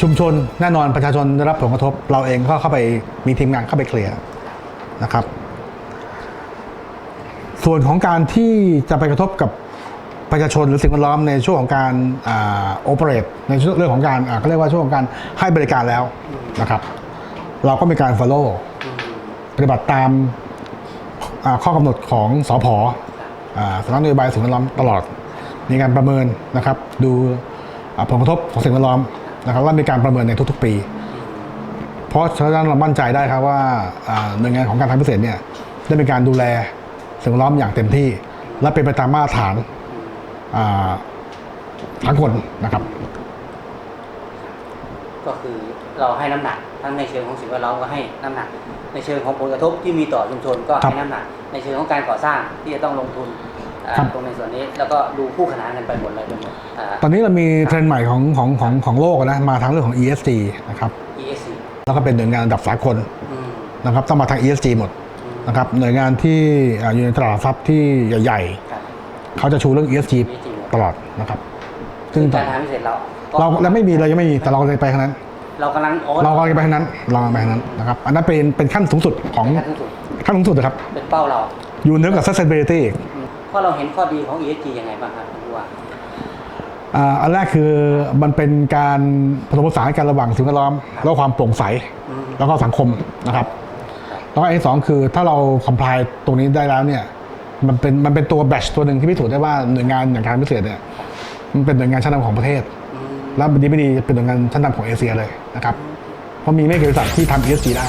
ชุมชนแน่นอนประชาชนได้รับผลกระทบ เราเองก็เข้าไปมีทีมงานเข้าไปเคลียร์นะครับ ส่วนของการที่จะไปกระทบกับประชาชนหรือสิ่งแวดล้อมในช่วงของการโอเปเรตในเรื่องของการเขาเรียกว่าช่วงของการให้บริการแล้วนะครับ เราก็มีการ follow ปฏิบัติตามข้อกำหนดของสอพอสำนักนโยบายสิ่งแวดล้อมตลอด มีการประเมินนะครับ ดูผลกระทบของสิ่งแวดล้อม นะครับและมีการประเมินในทุกๆ ปี เพราะฉะนั้นเรามั่นใจได้ครับว่าอ่าหน่วยงานของการทางพิเศษเนี่ยได้มีการดูแลสิ่งแวดล้อมอย่างเต็มที่ และเป็นไปตามมาตรฐานอ่าทั้งคนนะครับ ก็คือเราให้น้ำหนักทั้งในเชิงของสิ่งแวดล้อมก็ให้น้ำหนัก ในเชิงของผลกระทบที่มีต่อชุมชนก็ครับให้น้ำหนัก ในเชิงของการก่อสร้างที่จะต้องลงทุนอ่า ครับ ตรงในส่วนนี้แล้วก็ดูคู่ขนานกันไปหมดเลยไปหมดอ่า ตอนนี้เรามีเทรนด์ใหม่ของของของของโลกนะมาทางเรื่องของ ESG นะครับ ESC แล้วก็เป็นหน่วยงานระดับสากลอืมนะครับต้องมาทาง ESG หมดนะครับหน่วยงานที่อ่าอยู่ในตลาดหลักทรัพย์ที่ใหญ่ ครับ ๆ เขาจะชูเรื่อง ESG ตลอดนะครับ ซึ่งการทางพิเศษเราก็เราเราไม่มีเรายังไม่มีแต่เราจะไปทางนั้น เรากำลังโอ้เรากำลังจะไปทางนั้นเรากำลังไปทางนั้นนะครับอันนั้นเป็นเป็นขั้นสูงสุดของขั้นที่สุดขั้นสูงสุดนะครับ เป็นเป้าเราอยู่เหนือกับ sustainability อีกอืม เพราะเราเห็นข้อดีของ ESG ยังไงบ้างครับคุณผู้ว่าอ่าอันแรกคือมันเป็นการผสมผสานกันระหว่างสิ่งแวดล้อมและความโปร่งใสอืมแล้วก็สังคมนะครับแล้วก็อันที่สองคือถ้าเราคอมพลายตรงนี้ได้แล้วเนี่ยมันเป็นมันเป็นตัวแบชตัวหนึ่งที่พิสูจน์ได้ว่าหน่วยงานอย่างการพิเศษเนี่ยมันเป็นหน่วยงานชั้นนำของประเทศอืมแล้วดีไม่ดีเป็นหน่วยงานชั้นนำของเอเชียเลยนะครับ เพราะมีไม่กี่บริษัทที่ทำ ESG ได้